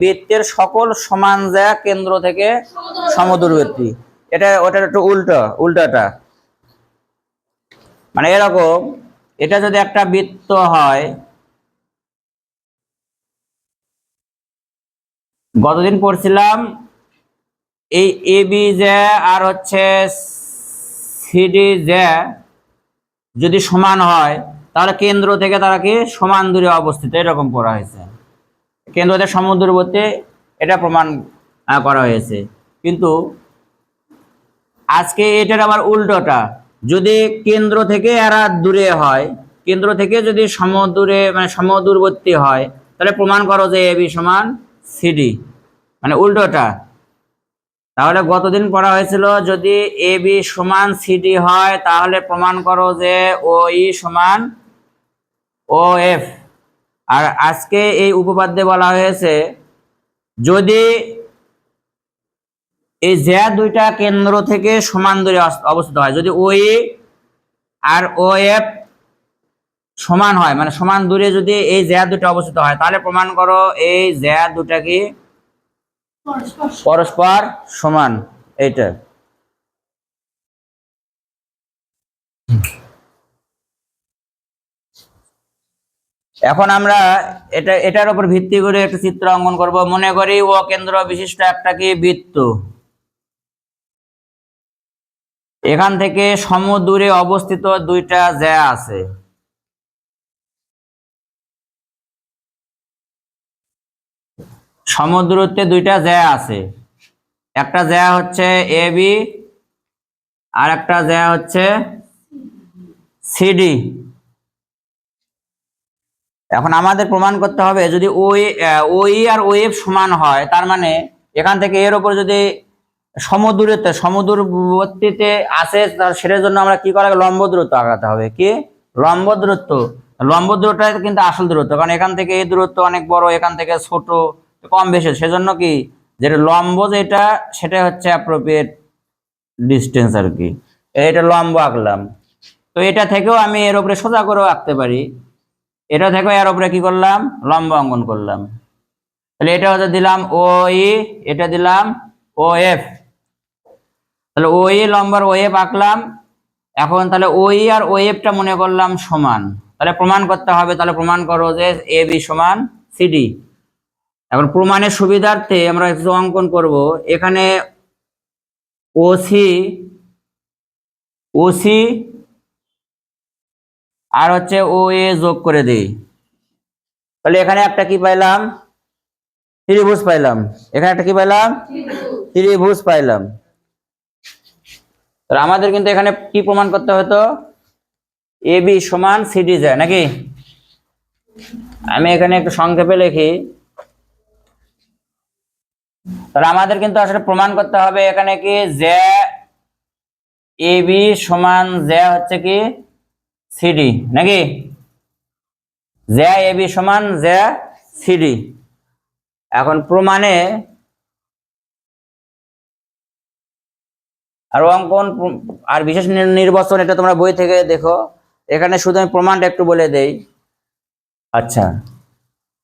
বৃত্তের সকল সমান যা কেন্দ্র থেকে সমদূরবর্তী এটা, ওটার একটু উল্টো, উল্টাটা। মানে এরকম, এটা যদি একটা বৃত্ত হয়, গতদিন পড়ছিলাম, এই এ বি যে আর হচ্ছে সিডি যে যদি সমান হয়, তাহলে কেন্দ্র থেকে তারা কি সমান দূরে অবস্থিত, এরকম করা হয়েছে। কেন্দ্র থেকে সমুদ্রবর্তী এটা প্রমাণ করা হয়েছে। কিন্তু আজকে এটার আবার উল্টোটা। যদি কেন্দ্র থেকে এরা দূরে হয়, কেন্দ্র থেকে যদি সমদূরে মানে সমদূরবর্তী হয়, তাহলে প্রমাণ করো যে এবি সমান সিডি মানে উল্টোটা। তাহলে গতদিন পড়া হয়েছিল, যদি এ বি সমান সিডি হয়, তাহলে প্রমাণ করো যে ও ই সমান ও এফ। আর আজকে এই উপপাদ্যে বলা হয়েছে, যদি এই যে দুইটা কেন্দ্র থেকে সমান দূরে অবস্থিত হয়, যদি ও ই আর ও এফ সমান হয় মানে সমান দূরে যদি এই জ্যা দুটো অবস্থিত হয়, তাহলে প্রমাণ করো এই জ্যা দুটা কি? পরস্পর সমান, এইটা। এখন আমরা এটা, এটার উপর ভিত্তি করে একটা চিত্র অঙ্কন করব। মনে করি ও কেন্দ্র বিশিষ্ট একটা কি? বৃত্ত। এখান থেকে সমদূরে অবস্থিত দুইটা জ্যা আছে। সমদূরত্বে দুইটা জ্যা আছে। একটা জ্যা হচ্ছে এ, বি, আর একটা জ্যা হচ্ছে সিডি এখন আমাদের প্রমাণ করতে হবে যদি ওই ওই আর ওয়েব সমান হয়, তার মানে এখান থেকে এর উপর যদি সমদূরত্বে, সমদূরবর্তীতে আসে সেটার জন্য আমরা কি করা লম্ব দূরত্ব আগাতে হবে। কি? লম্ব দূরত্ব লম্ব দূরত্বটা কিন্তু আসল দূরত্ব, কারণ এখান থেকে এই দূরত্ব অনেক বড়, এখান থেকে ছোট, কম বেশি। সেজন্য কি? যেটা লম্ব যেটা, সেটা হচ্ছে অ্যাপ্রোপ্রিয়েট ডিস্টেন্স আর কি। এটা লম্ব আঁকলাম। তো এটা থেকেও আমি এর উপরে সোজা করেও আঁকতে পারি। এটা থেকেও এর উপরে কি করলাম? লম্ব অঙ্কন করলাম। তাহলে এটা হচ্ছে দিলাম ও ই এটা দিলাম ও এফ তাহলে ও ই লম্বার ও এফ আঁকলাম। এখন তাহলে ও ই আর ও এফটা মনে করলাম সমান। তাহলে প্রমাণ করতে হবে, তাহলে প্রমাণ করো যে এ, বি সমান সিডি। এখন প্রমাণের সুবিধার্থে আমরা কিছু অঙ্কন করব। এখানে ওসি ওসি আর হচ্ছে ও এ যোগ করে দিই। তাহলে এখানে একটা কি পাইলাম? ত্রিভুজ পাইলাম। এখানে একটা কি পাইলাম? ত্রিভুজ পাইলাম। তাহলে আমাদের কিন্তু এখানে কি প্রমাণ করতে হতো এ বি সমান সিডি যায়, নাকি? আমি এখানে একটু সংক্ষেপে লিখি। তাহলে আমাদের কিন্তু আসলে প্রমাণ করতে হবে এখানে কি, যে এ বি সমান যে হচ্ছে কি সিডি, নাকি? যে এ বি সমান যে সিডি। এখন প্রমাণে আর অঙ্কন আর বিশেষ নির্বাচন এটা তোমরা বই থেকে দেখো। এখানে শুধু আমি প্রমাণটা একটু বলে দেই। আচ্ছা।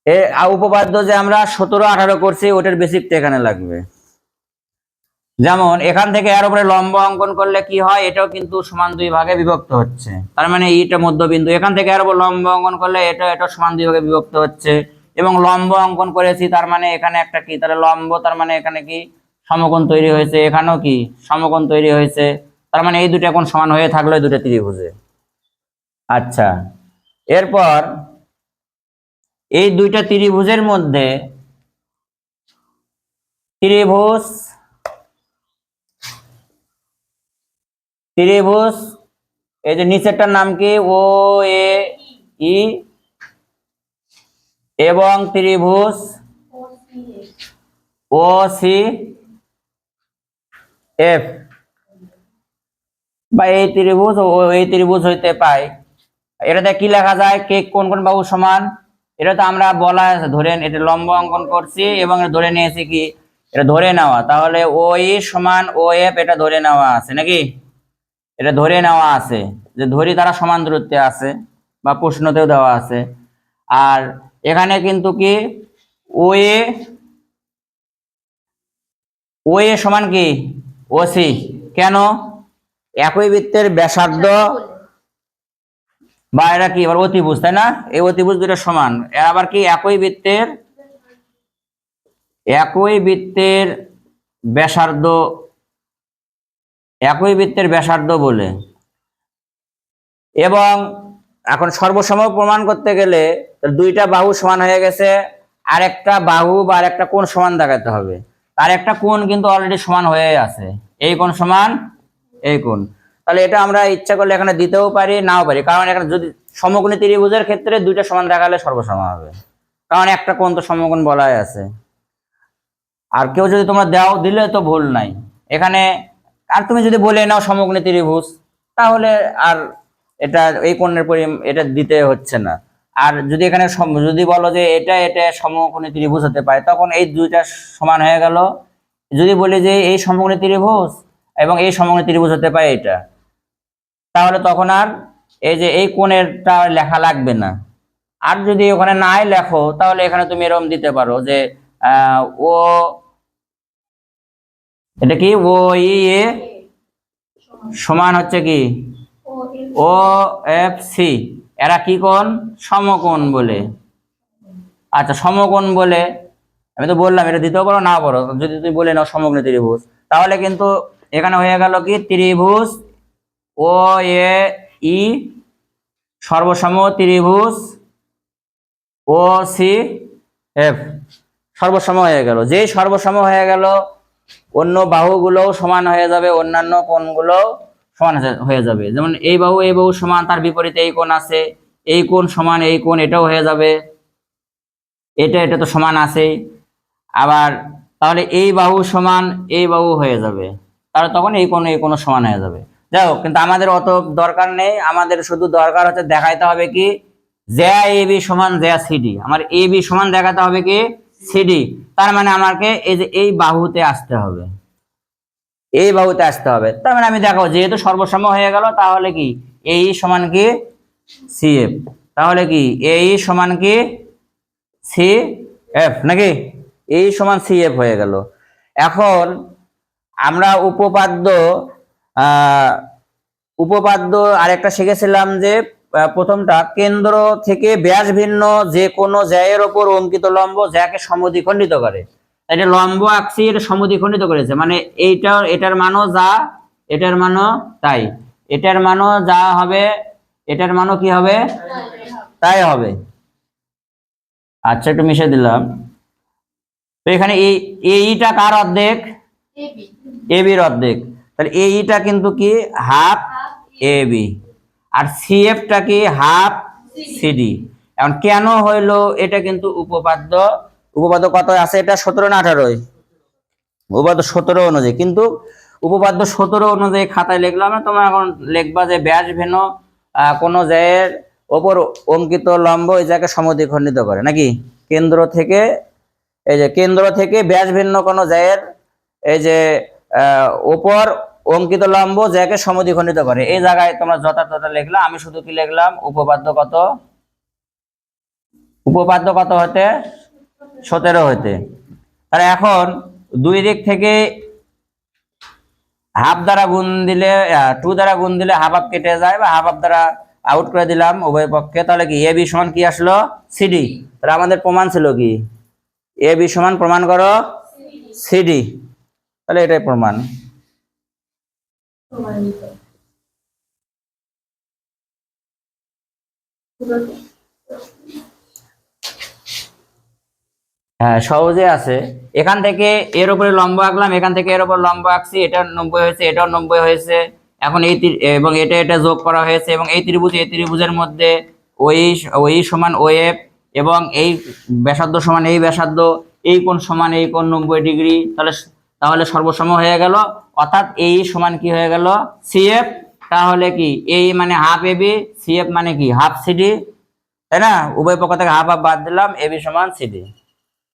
এ উপপাদ্য যে আমরা সতেরো আঠারো করছি, ওটার বেসিকটা এখানে লাগবে। যেমন, এখান থেকে এর উপরে লম্ব অঙ্কন করলে কি হয়? এটাও কিন্তু সমান দুই ভাগে বিভক্ত হচ্ছে। তার মানে এইটা মধ্যবিন্দু। এখান থেকে এর উপর লম্ব অঙ্কন করলে এটা এটা সমান দুই ভাগে বিভক্ত হচ্ছে। এবং লম্ব অঙ্কন করেছি, তার মানে এখানে একটা কি? তাহলে লম্ব, তার মানে এখানে কি? সমকোণ তৈরি হয়েছে। এখানেও কি? সমকোণ তৈরি হয়েছে। তার মানে এই দুটো এখন সমান হয়ে থাকল দুটো ত্রিভুজে। আচ্ছা। এরপর এই দুইটা ত্রিভুজের মধ্যে ত্রিভুজ ত্রিভুজ এই যে নিচেরটার নাম কি? ও, এ, ই। এবং ত্রিভুজ ও, সি, এফ। বা এই ত্রিভুজ ও, এই ত্রিভুজ হইতে পাই। এটাতে কি লেখা যায়? কে, কোন কোন বাহু সমান? এটা তো আমরা বলা আছে ধরেন এটা লম্ব অঙ্কন করছি এবং ধরে নিয়েছি কি? এটা ধরে নেওয়া। তাহলে ও, ই সমান ও, এফ, এটা ধরে নেওয়া আছে, নাকি? এটা ধরে নেওয়া আছে যে ধরি তারা সমান দূরত্বে আছে বা প্রশ্নতেও দেওয়া আছে। আর এখানে কিন্তু কি? ও এ ও এ সমান কি? ওসি কেন? একই বৃত্তের ব্যাসার্ধ বা এরা কি? এবার অতিভুজ, তাই না? এই অতিভুজ দুটো সমান। এরা আবার কি? একই বৃত্তের একই বৃত্তের ব্যাসার্ধ একই বৃত্তের ব্যাসার্ধ বলে। এবং এখন সর্বসম প্রমাণ করতে গেলে দুইটা বাহু সমান হয়ে গেছে আর একটা বাহু বা আর একটা কোণ সমান দেখাতে হবে। আর একটা কোণ কিন্তু অলরেডি সমান হয়ে আছে। এই কোণ সমান এই কোণ। তাহলে এটা আমরা ইচ্ছা করলে এখানে দিতেও পারি, নাও পারি। কারণ এখানে যদি সমকোণী ত্রিভুজের ক্ষেত্রে দুইটা সমান দেখালে সর্বসম হবে। কারণ একটা কোণ তো সমকোণ বলাই আছে। আর কেউ যদি তোমরা দাও, দিলে তো ভুল নাই। এখানে আর তুমি যদি বলে নাও সমগ্র ত্রিভুজ, তাহলে আর এটা এই কোণের পরি এটা দিতে হচ্ছে না। আর যদি এখানে যদি বলো যে এটা এটা সমকোণী ত্রিভুজ হতে পারে, তখন এই দুইটা সমান হয়ে গেল। যদি বলি যে এই সমকোণী ত্রিভুজ এবং এই সমকোণী ত্রিভুজ হতে পারে এটা, তাহলে তখন আর এই যে এই কোণেরটা লেখা লাগবে না। আর যদি ওখানে নাই লেখো, তাহলে এখানে তুমি এরকম দিতে পারো যে ও এটা কি? ও ই এ সমান হচ্ছে কি? O F C. এরা কি কোণ? সমকোণ বলে। আচ্ছা সমকোণ বলে। আমি তো বললাম এটা দ্বিতীয় করো না পারো যদি তুমি বলে নাও সমগ্র ত্রিভুজ। তাহলে কিন্তু এখানে হয়ে গেল কি? ত্রিভুজ ও এ ই সর্বসম ত্রিভুজ ও সি এফ। সর্বসম হয়ে গেল। যেই সর্বসম হয়ে গেল অন্য বাহুগুলোও সমান হয়ে যাবে, অন্যান্য কোণগুলোও সমান হয়ে- যাবে। যেমন এই বাহু এই বাহু সমান, তার বিপরীতে এই কোণ আছে, এই কোণ সমান, এই কোণ এটাও হয়ে যাবে। এটা এটা তো সমান আছেই। আবার তাহলে এই বাহু সমান, এই বাহু হয়ে যাবে। তাহলে তখন এই কোণ এই কোণ সমান হয়ে যাবে। যাই কিন্তু আমাদের অত দরকার নেই। আমাদের শুধু দরকার হচ্ছে দেখাইতে হবে কি জ্যা এ বি সমান জ্যা সিডি আমার এ বি সমান দেখাতে হবে কি সিডি, তার মানে আমাকে এই যে এই বাহুতে আসতে হবে। এই বাহুতে আসতে হবে। তার মানে আমি দেখো, যেহেতু সর্বসম হয়ে গেল, তাহলে কি? এই সমান কি? সিএফ। তাহলে কি? এই সমান কি? সি এফ নাকি? এই সমান সি এফ হয়ে গেল। এখন আমরা উপপাদ্য উপপাদ্য আরেকটা শিখেছিলাম যে প্রথমটা কেন্দ্র থেকে ব্যাস ভিন্ন যে কোনো জ্যায়ের ওপর অঙ্কিত লম্ব জ্যাকে সমদ্বিখণ্ডিত করে। এটা লম্ব এটা সমদ্বিখণ্ডিত করেছে। মানে এইটা এটার মানও যা এটার মানও তাই। এটার মানও যা হবে এটার মানও কি হবে? তাই হবে। আচ্ছা একটু মিশে দিলাম। তো এখানে এই এইটা কার অর্ধেক? এ বির অর্ধেক। তাহলে এইটা কিন্তু কি? Half A B. আর সিএফটা কি হাফ সিডি এখন কেন হইল? এটা কিন্তু উপপাদ্য। উপপাদ্য কত আছে? এটা সতেরো না আঠারোই? উপপাদ্য সতেরো অনুযায়ী। কিন্তু উপপাদ্য সতেরো অনুযায়ী খাতায় লিখলাম না, তোমরা এখন লিখবা যে ব্যাস ভেন কোনো জায়ের ওপর অঙ্কিত লম্ব এই জায়গায় সমদ্বিখণ্ডিত করে, নাকি? কেন্দ্র থেকে, এই যে কেন্দ্র থেকে ব্যাস ভিন্ন কোনো জায়ের, এই যে ওপর অঙ্কিত লম্ব যাকে সমদ্বিখণ্ডিত করে। এই জায়গায় তোমরা যথাযথ লিখলাম আমি শুধু কি লিখলাম? উপপাদ্য কত? উপপাদ্য কত হতে? সতেরো হতে। তাহলে এখন দুই দিক থেকে হাফ দ্বারা গুণ দিলে টু দ্বারা গুণ দিলে হাফ হাফ কেটে যায় বা হাফ হাফ দ্বারা আউট করে দিলাম উভয় পক্ষে। তাহলে কি? এ বি সমান কি আসলো? সিডি তাহলে আমাদের প্রমাণ ছিল কি? এ বি সমান প্রমাণ করো? সিডি তাহলে এটাই প্রমাণ। হ্যাঁ সহজে আছে। এখান থেকে এর উপরে লম্ব আঁকলাম, এখান থেকে এর উপর লম্ব আঁকছি, এটা নব্বই হয়েছে, এটাও নব্বই হয়েছে। এখন এই এবং এটা এটা যোগ করা হয়েছে এবং এই ত্রিভুজ, এই ত্রিভুজের মধ্যে ওই ওই সমান ও এফ এবং এই ব্যাসার্ধ সমান এই ব্যাসার্ধ, এই কোণ সমান এই কোণ নব্বই ডিগ্রি। তাহলে তাহলে সর্বসম হয়ে গেল। অর্থাৎ এই সমান কি হয়ে গেল? সিএফ তাহলে কি? এই মানে হাফ এবি সিএফ মানে কি? হাফ সিডি তাই না? উভয় পক্ষ থেকে হাফ হাফ বাদ দিলাম এবি সমান সিডি